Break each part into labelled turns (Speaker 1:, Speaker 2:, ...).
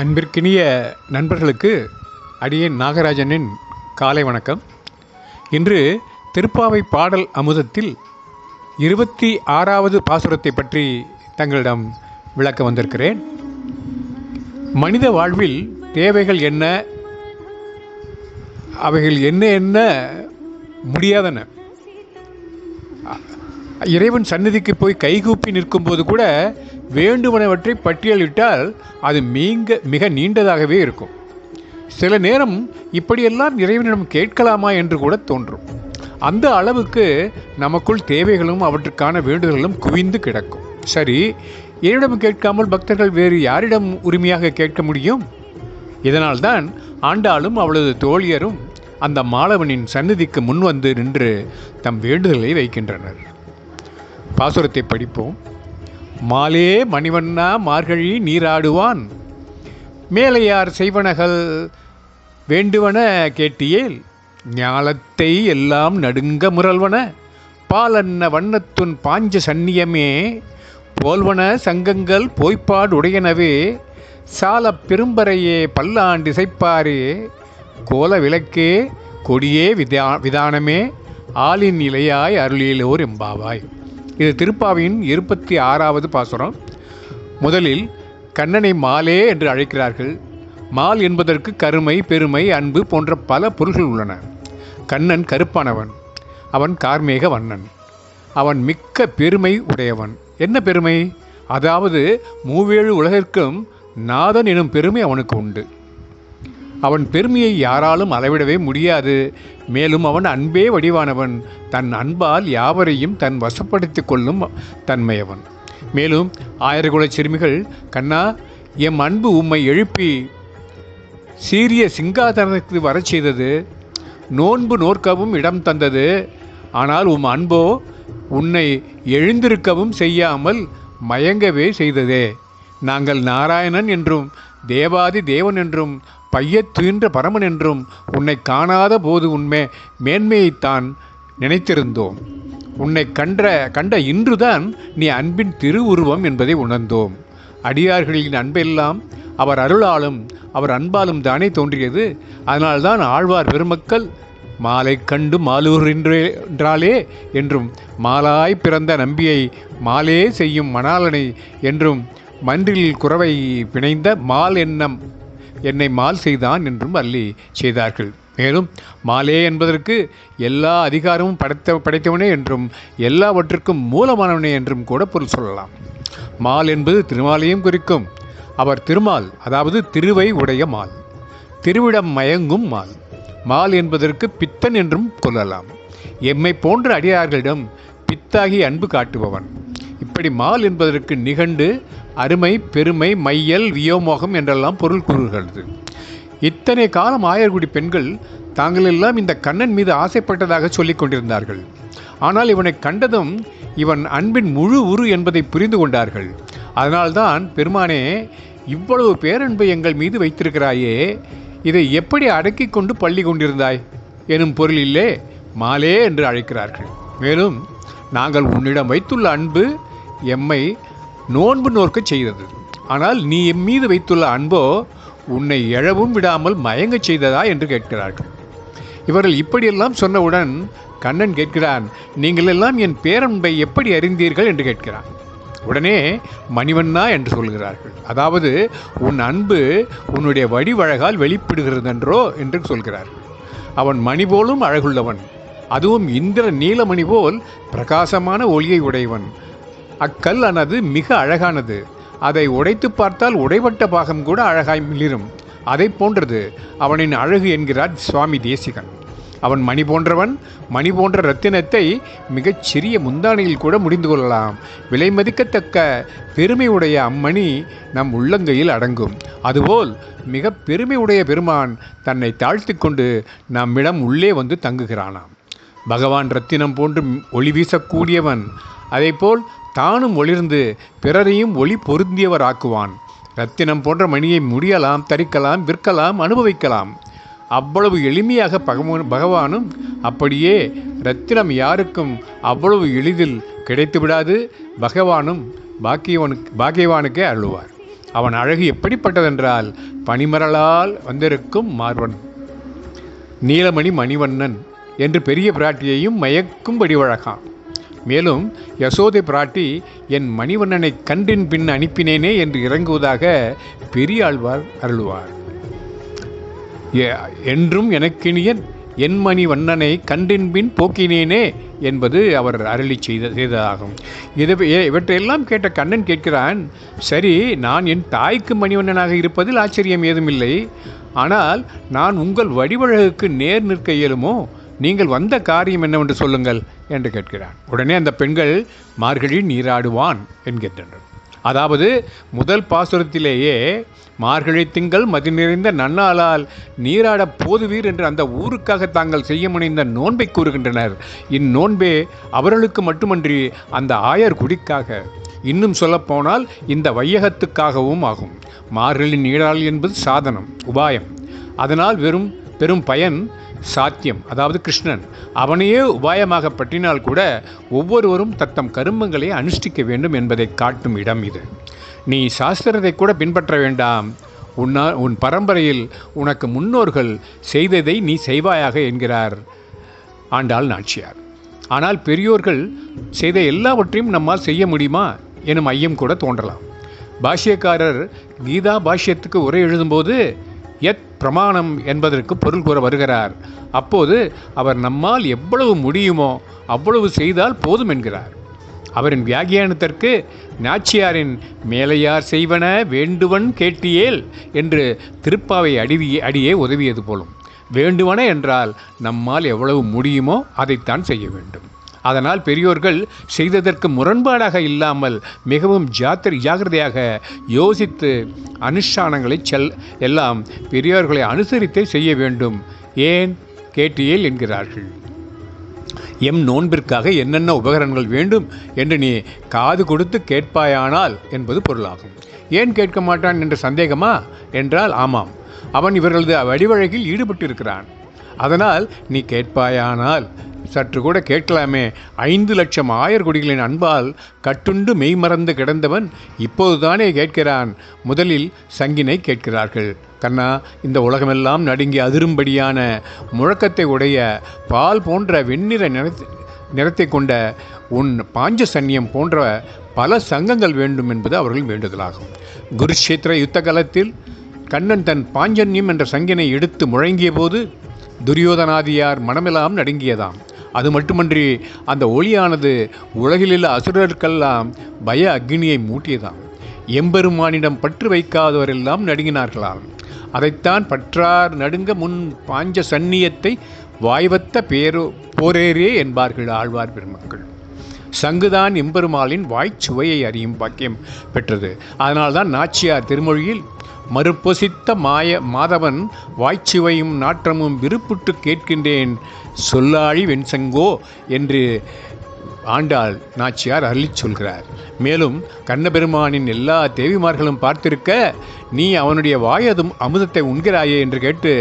Speaker 1: அன்பிற்கினிய நண்பர்களுக்கு அடியேன் நாகராஜனின் காலை வணக்கம். இன்று திருப்பாவை பாடல் அமுதத்தில் இருபத்தி ஆறாவது பாசுரத்தை பற்றி தங்களிடம் விளக்க வந்திருக்கிறேன். மனித வாழ்வில் தேவைகள் என்ன அவைகள் என்ன என்ன முடியாதன. இறைவன் சன்னதிக்கு போய் கைகூப்பி நிற்கும்போது கூட வேண்டுவனவற்றை பட்டியலிட்டால் அது மீங்க மிக நீண்டதாகவே இருக்கும். சில நேரம் இப்படியெல்லாம் இறைவனிடம் கேட்கலாமா என்று கூட தோன்றும். அந்த அளவுக்கு நமக்குள் தேவைகளும் அவற்றுக்கான வேண்டுதல்களும் குவிந்து கிடக்கும். சரி என்னிடம் கேட்காமல் பக்தர்கள் வேறு யாரிடம் உரிமையாக கேட்க முடியும்? இதனால்தான் ஆண்டாளும் அவளது தோழியரும் அந்த மாலவனின் சந்நிதிக்கு முன் வந்து நின்று தம் வேண்டுதலை வைக்கின்றனர். பாசுரத்தை படிப்போம். மாலே மணிவண்ணா மார்கழி நீராடுவான். மேலையார் செய்வனகள் வேண்டுவன கேட்டியேல் ஞாலத்தை எல்லாம் நடுங்க முரல்வன. பாலன்ன வண்ணத்துன் பாஞ்ச சந்நியமே போல்வன சங்கங்கள் போய்ப்பாடுடையனவே சால பெரும்பறையே பல்லாண்டு இசைப்பாரே. கோல விளக்கே கொடியே விதா விதானமே ஆளின் இலையாய் அருளிலோர் எம்பாவாய். இது திருப்பாவியின் இருபத்தி ஆறாவது பாசுரம். முதலில் கண்ணனை மாலே என்று அழைக்கிறார்கள். மால் என்பதற்கு கருமை பெருமை அன்பு போன்ற பல பொருள்கள் உள்ளன. கண்ணன் கருப்பானவன் அவன் கார்மேக வண்ணன். அவன் மிக்க பெருமை உடையவன். என்ன பெருமை? அதாவது மூவேழு உலகிற்கும் நாதன் எனும் பெருமை அவனுக்கு உண்டு. அவன் பெருமையை யாராலும் அளவிடவே முடியாது. மேலும் அவன் அன்பே வடிவானவன். தன் அன்பால் யாவரையும் தன் வசப்படுத்தி கொள்ளும் தன்மையவன். மேலும் ஆயிரகுலச் சிறுமிகள் கண்ணா எம் அன்பு உம்மை எழுப்பி சீரிய சிங்காதனத்துக்கு வரச் செய்தது. நோன்பு நோற்கவும் இடம் தந்தது. ஆனால் உம் அன்போ உன்னை எழுந்திருக்கவும் செய்யாமல் மயங்கவே செய்ததே. நாங்கள் நாராயணன் என்றும் தேவாதி தேவன் என்றும் பையத்துயின்ற பரமன் என்றும் உன்னை காணாத போது உண்மை மேன்மையைத்தான் நினைத்திருந்தோம். உன்னை கன்ற கண்ட இன்றுதான் நீ அன்பின் திருவுருவம் என்பதை உணர்ந்தோம். அடியார்களின் அன்பெல்லாம் அவர் அருளாலும் அவர் அன்பாலும் தானே தோன்றியது. அதனால்தான் ஆழ்வார் பெருமக்கள் மாலை கண்டு மாலூரின்றே என்றாலே என்றும் மாலாய் பிறந்த நம்பியை மாலே செய்யும் மணாலனை என்றும் மன்றில் குறவை பிணைந்த மால் எண்ணம் என்னை மால் செய்தான் என்றும் அள்ளி செய்தார்கள். மேலும் மாலே என்பதற்கு எல்லா அதிகாரமும் படைத்த படைத்தவனே என்றும் எல்லாவற்றுக்கும் மூலமானவனே என்றும் கூட பொருள் சொல்லலாம். மால் என்பது திருமாலையும் குறிக்கும். அவர் திருமால் அதாவது திருவை உடைய மால். திருவிடம் மயங்கும் மால். மால் என்பதற்கு பித்தன் என்றும் கொள்ளலாம். எம்மை போன்ற அடியார்களிடம் பித்தாகி அன்பு காட்டுபவன். இப்படி மால் என்பதற்கு நிகண்டு அருமை பெருமை மையல் வியோமோகம் என்றெல்லாம் பொருள் கூறுகிறது. இத்தனை காலம் ஆயர்குடி பெண்கள் தாங்கள் எல்லாம் இந்த கண்ணன் மீது ஆசைப்பட்டதாக சொல்லிக் கொண்டிருந்தார்கள். ஆனால் இவனை கண்டதும் இவன் அன்பின் முழு உரு என்பதை புரிந்து கொண்டார்கள். அதனால்தான் பெருமானே இவ்வளவு பேரன்பை எங்கள் மீது வைத்திருக்கிறாயே இதை எப்படி அடக்கி கொண்டு பள்ளி கொண்டிருந்தாய்? எனும் பொருளிலே மாலே என்று அழைக்கிறார்கள். மேலும் நாங்கள் உன்னிடம் வைத்துள்ள அன்பு எம்மை நோன்பு நோர்க்க செய்தது. ஆனால் நீ எம் மீது வைத்துள்ள அன்போ உன்னை எழவும் விடாமல் மயங்கச் செய்ததா என்று கேட்கிறார்கள். இவர்கள் இப்படியெல்லாம் சொன்னவுடன் கண்ணன் கேட்கிறான் நீங்கள் எல்லாம் என் பேரன்பை எப்படி அறிந்தீர்கள்? என்று கேட்கிறான். உடனே மணிவண்ணா என்று சொல்கிறார்கள். அதாவது உன் அன்பு உன்னுடைய வடிவழகால் வெளிப்படுகிறதென்றோ? என்று சொல்கிறார்கள் அவன் மணி போலும் அழகுள்ளவன். அதுவும் இந்திர நீலமணி போல் பிரகாசமான ஒளியை உடையவன். அக்கல்லானது மிக அழகானது. அதை உடைத்து பார்த்தால் உடைபட்ட பாகம் கூட அழகாய் மிளிரும். அதை போன்றது அவனின் அழகு என்கிறார் சுவாமி தேசிகன். அவன் மணி போன்றவன் மணி போன்ற ரத்தினத்தை மிகச் சிறிய முந்தானையில் கூட முடிந்து கொள்ளலாம். விலை மதிக்கத்தக்க பெருமையுடைய அம்மணி நம் உள்ளங்கையில் அடங்கும். அதுபோல் மிக பெருமையுடைய பெருமான் தன்னை தாழ்த்தி கொண்டு நம்மிடம் உள்ளே வந்து தங்குகிறானாம். பகவான் ரத்தினம் போன்று ஒளி வீசக்கூடியவன். அதேபோல் தானும் ஒளிர்ந்து பிறரையும் ஒளி பொருந்தியவர் ஆக்குவான் ரத்தினம் போன்ற மணியை முடியலாம் தரிக்கலாம் விற்கலாம் அனுபவிக்கலாம். அவ்வளவு எளிமையாக பகவான் பகவானும் அப்படியே ரத்தினம் யாருக்கும் அவ்வளவு எளிதில் கிடைத்து விடாது பகவானும் பாக்கியவனுக்கு பாக்கியவானுக்கே அருளுவார். அவன் அழகு எப்படிப்பட்டதென்றால் பனிமரலால் வந்திருக்கும் மார்வன் நீலமணி மணிவண்ணன். என்று பெரிய பிராட்டியையும் மயக்கும்படி வழக்காம். மேலும் யசோதை பிராட்டி என் மணிவண்ணனை கன்றின் பின் அனுப்பினேனே என்று இறங்குவதாக பெரியாழ்வார் அருள்வார். என்றும் எனக்கினியன் என் மணி வண்ணனை கன்றின் பின் போக்கினேனே என்பது அவர் அருளி செய்த செய்ததாகும். இதை இவற்றையெல்லாம் கேட்ட கண்ணன் கேட்கிறான் சரி நான் என் தாய்க்கு மணிவண்ணனாக இருப்பதில் ஆச்சரியம் ஏதுமில்லை. ஆனால் நான் உங்கள் வடிவழகுக்கு நேர் நிற்க இயலுமோ? நீங்கள் வந்த காரியம் என்னவென்று சொல்லுங்கள் என்று கேட்கிறான். உடனே அந்த பெண்கள் மார்கழி நீராடுவான் என்கின்றனர். அதாவது முதல் பாசுரத்திலேயே மார்கழி திங்கள் மதி நிறைந்த நன்னாளால் நீராடப் போதுவீர் என்று அந்த ஊருக்காக தாங்கள் செய்ய முனைந்த நோன்பை கூறுகின்றனர். இந்நோன்பே அவர்களுக்கு மட்டுமன்றி அந்த ஆயர் குடிக்காக இன்னும் சொல்லப்போனால் இந்த வையகத்துக்காகவும் ஆகும். மார்கழி நீராள் என்பது சாதனம் உபாயம். அதனால் வெறும் பெரும் பயன் சாத்தியம். அதாவது கிருஷ்ணன் அவனையே உபாயமாக பற்றினால் கூட ஒவ்வொருவரும் தத்தம் கருமங்களை அனுஷ்டிக்க வேண்டும் என்பதை காட்டும் இடம் இது. நீ சாஸ்திரத்தை கூட பின்பற்ற வேண்டாம். உன்னா உன் பரம்பரையில் உனக்கு முன்னோர்கள் செய்ததை நீ செய்வாயாக என்கிறார் ஆண்டாள் நாச்சியார். ஆனால் பெரியோர்கள் செய்த எல்லாவற்றையும் நம்மால் செய்ய முடியுமா எனும் ஐயம் கூட தோன்றலாம். பாஷ்யக்காரர் கீதா பாஷ்யத்துக்கு உரை எழுதும்போது எத் பிரமாணம் என்பதற்கு பொருள் கூற வருகிறார். அப்போது அவர் நம்மால் எவ்வளவு முடியுமோ அவ்வளவு செய்தால் போதும் என்கிறார். அவரின் வியாகியானத்திற்கு நாச்சியாரின் மேலையார் செய்வன வேண்டுவன் கேட்டியேல் என்று திருப்பாவை அடிவியே அடியே உதவியது போலும். வேண்டுவன என்றால் நம்மால் எவ்வளவு முடியுமோ அதைத்தான் செய்ய வேண்டும். அதனால் பெரியோர்கள் செய்ததற்கு முரண்பாடாக இல்லாமல் மிகவும் ஜாத்திர ஜாகிரதையாக யோசித்து அனுஷ்டானங்களை செல் எல்லாம் பெரியோர்களை அனுசரித்தே செய்ய வேண்டும். ஏன்? கேட்டியேல் என்கிறார்கள். எம் நோன்பிற்காக என்னென்ன உபகரணங்கள் வேண்டும் என்று நீ காது கொடுத்து கேட்பாயானால் என்பது பொருளாகும். ஏன் கேட்க மாட்டான் என்ற சந்தேகமா? என்றால் ஆமாம். அவன் இவர்களது வடிவழகில் ஈடுபட்டிருக்கிறான். அதனால் நீ கேட்பாயானால் சற்று கூட கேட்கலாமே. ஐந்து லட்சம் ஆயர்குடிகளின் அன்பால் கட்டுண்டு மெய்மறந்து கிடந்தவன் இப்போதுதானே கேட்கிறான். முதலில் சங்கினை கேட்கிறார்கள். கண்ணா இந்த உலகமெல்லாம் நடுங்கி அதிரும்படியான முழக்கத்தை உடைய பால் போன்ற வெண்ணிற நிறத்தை நிறத்தை கொண்ட உன் பாஞ்ச சன்னியம் போன்ற பல சங்கங்கள் வேண்டும் என்பது அவர்கள் வேண்டுதலாகும். குருஷேத்திர யுத்த காலத்தில் கண்ணன் தன் பாஞ்சன்யம் என்ற சங்கினை எடுத்து முழங்கிய போது துரியோதனாதியார் மனமெல்லாம் நடுங்கியதாம். அது மட்டுமன்றி அந்த ஒளியானது உலகிலுள்ள அசுரர்க்கெல்லாம் பய அக்னியை மூட்டியதாம். எம்பெருமானிடம் பற்று வைக்காதவரெல்லாம் நடுங்கினார்களாம். அதைத்தான் பற்றார் நடுங்க முன் பாஞ்ச சந்நியத்தை வாய்வத்த பேரோ போரேரே என்பார்கள் ஆழ்வார் பெருமக்கள். சங்குதான் எம்பெருமாளின் வாய்ச்சுவையை அறியும் பாக்கியம் பெற்றது. அதனால்தான் நாச்சியார் திருமொழியில் மறுப்பொசித்த மாய மாதவன் வாய்ச்சுவையும் நாற்றமும் விருப்புட்டு கேட்கின்றேன். சொல்லாழி வெண்சங்கோ என்று ஆண்டாள் நாச்சியார் அருளிச் சொல்கிறார். மேலும் கண்ணபெருமானின் எல்லா தேவிமார்களும் பார்த்திருக்க நீ அவனுடைய வாயதும் அமுதத்தை உண்கிறாயே என்று கேட்டு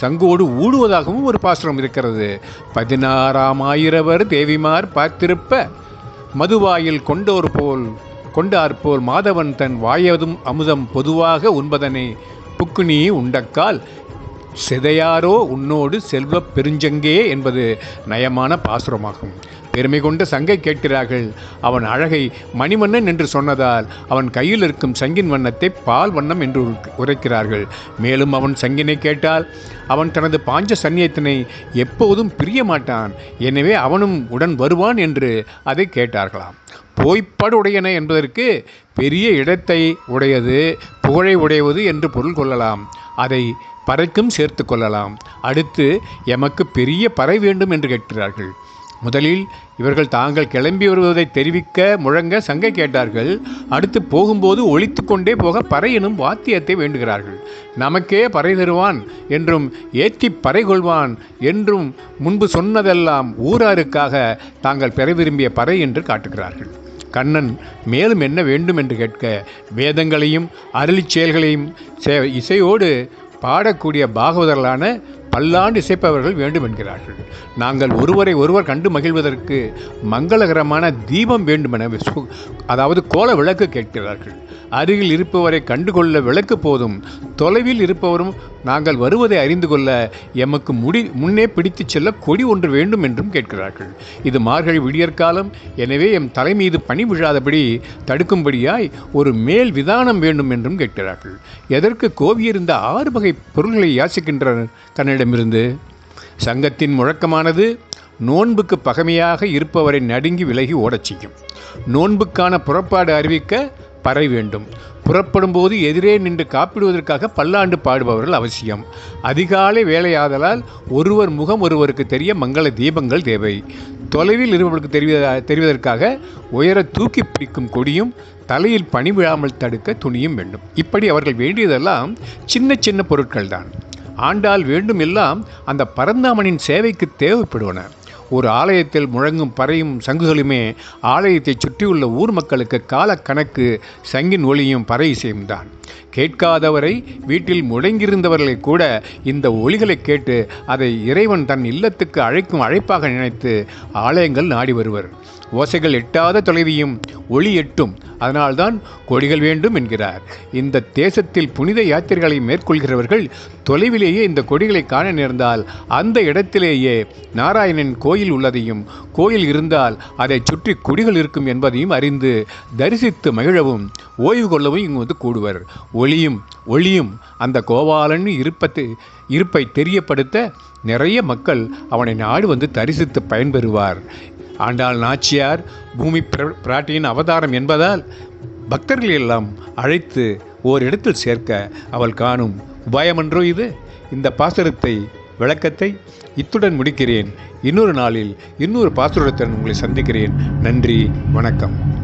Speaker 1: சங்கோடு ஊடுவதாகவும் ஒரு பாசுரம் இருக்கிறது. பதினாறாம் ஆயிரவர் தேவிமார் பார்த்திருப்ப மதுவாயில் கொண்டோர் போல் கொண்டார்போல் மாதவன் தன் வாயதும் அமுதம் பொதுவாக உண்பதனை. புக்குனி உண்டக்கால் சிதையாரோ உன்னோடு செல்வப் பெருஞ்சங்கே என்பது நயமான பாசுரமாகும். பெருமை கொண்ட சங்கை கேட்கிறார்கள். அவன் அழகை மணிவண்ணன் என்று சொன்னதால் அவன் கையில் இருக்கும் சங்கின் வண்ணத்தை பால் வண்ணம் என்று உரைக்கிறார்கள். மேலும் அவன் சங்கினை கேட்டால் அவன் தனது பாஞ்ச சன்னியத்தினை எப்போதும் பிரிய மாட்டான். எனவே அவனும் உடன் வருவான் என்று அதை கேட்டார்களாம். போய்ப்பாடு உடையன என்பதற்கு பெரிய இடத்தை உடையது புகழை உடையவது என்று பொருள் கொள்ளலாம். அதை பறைக்கும் சேர்த்து கொள்ளலாம். அடுத்து எமக்கு பெரிய பறை வேண்டும் என்று கேட்கிறார்கள். முதலில் இவர்கள் தாங்கள் கிளம்பி வருவதை தெரிவிக்க முழங்க சங்கை கேட்டார்கள். அடுத்து போகும்போது ஒழித்து கொண்டே போக பறை எனும் வாத்தியத்தை வேண்டுகிறார்கள். நமக்கே பறை தருவான் என்றும் ஏற்றி பறை கொள்வான் என்றும் முன்பு சொன்னதெல்லாம் ஊராருக்காக தாங்கள் பெற விரும்பிய பறை என்று காட்டுகிறார்கள். கண்ணன் மேலும் என்ன வேண்டும் என்று கேட்க வேதங்களையும் அருளிச் செயல்களையும் இசையோடு பாடக்கூடிய பாகவதர்களான பல்லாண்டு இசைப்பவர்கள் வேண்டும் என்கிறார்கள். நாங்கள் ஒருவரை ஒருவர் கண்டு மகிழ்வதற்கு மங்களகரமான தீபம் வேண்டுமென அதாவது கோல விளக்கு கேட்கிறார்கள். அருகில் இருப்பவரை கண்டுகொள்ள விளக்கு போதும் தொலைவில் இருப்பவரும் நாங்கள் வருவதை அறிந்து கொள்ள எமக்கு முடி முன்னே பிடித்துச் செல்ல கொடி ஒன்று வேண்டும் என்றும் கேட்கிறார்கள். இது மார்கழி விடியற்காலம் எனவே எம் தலை மீது பணி விழாதபடி தடுக்கும்படியாய் ஒரு மேல் விதானம் வேண்டும் என்றும் கேட்கிறார்கள். எதற்கு கோவியிருந்த ஆறு வகை பொருள்களை யாசிக்கின்றனர் தன்னிடமிருந்து? சங்கத்தின் முழக்கமானது நோன்புக்கு பகைமையாக இருப்பவரை நடுங்கி விலகி ஓடச் செய்யும். நோன்புக்கான புறப்பாடு அறிவிக்க பறை வேண்டும். புறப்படும்போது எதிரே நின்று காப்பிடுவதற்காக பல்லாண்டு பாடுபவர்கள் அவசியம். அதிகாலை வேலையாதலால் ஒருவர் முகம் ஒருவருக்கு தெரிய மங்கள தீபங்கள் தேவை. தொலைவில் இருப்பவர்களுக்கு தெரிவ தெரிவதற்காக உயர தூக்கி பிடிக்கும் கொடியும் தலையில் பணி விழாமல் தடுக்க துணியும் வேண்டும். இப்படி அவர்கள் வேண்டியதெல்லாம் சின்ன சின்ன பொருட்கள் தான் ஆண்டால் வேண்டும் எல்லாம் அந்த பரந்தாமனின் சேவைக்கு தேவைப்படுவன. ஒரு ஆலயத்தில் முழங்கும் பறையும் சங்குகளுமே ஆலயத்தை சுற்றியுள்ள ஊர் மக்களுக்கு காலக்கணக்கு சங்கின் ஒளியும் பறை இசையும் தான் கேட்காதவரை வீட்டில் முடங்கியிருந்தவர்களை கூட இந்த ஒளிகளை கேட்டு அதை இறைவன் தன் இல்லத்துக்கு அழைக்கும் அழைப்பாக நினைத்து ஆலயங்கள் நாடி வருவர். ஓசைகள் எட்டாத தொலைவியும் ஒளி எட்டும். அதனால்தான் கொடிகள் வேண்டும் என்கிறார். இந்த தேசத்தில் புனித யாத்திரைகளை மேற்கொள்கிறவர்கள் தொலைவிலேயே இந்த கொடிகளை காண நேர்ந்தால் அந்த இடத்திலேயே நாராயணன் கோயில் கோயில் உள்ளதையும் கோயில் இருந்தால் அதை சுற்றி குடிகள் இருக்கும் என்பதையும் அறிந்து தரிசித்து மகிழவும் ஓய்வு கொள்ளவும் இங்கு வந்து கூடுவர். ஒளியும் ஒளியும் அந்த கோபாலன் இருப்பத்தை இருப்பை தெரியப்படுத்த நிறைய மக்கள் அவனை நாடு வந்து தரிசித்து பயன்பெறுவார். ஆண்டாள் நாச்சியார் பூமி பிர- பிராட்டியின் அவதாரம் என்பதால் பக்தர்கள் எல்லாம் அழைத்து ஓரிடத்தில் சேர்க்க அவள் காணும் உபாயமன்றோ இது? இந்த பாசரத்தை விளக்கத்தை இத்துடன் முடிக்கிறேன். இன்னொரு நாளில் இன்னொரு பாசுரத்துடன் உங்களை சந்திக்கிறேன். நன்றி வணக்கம்.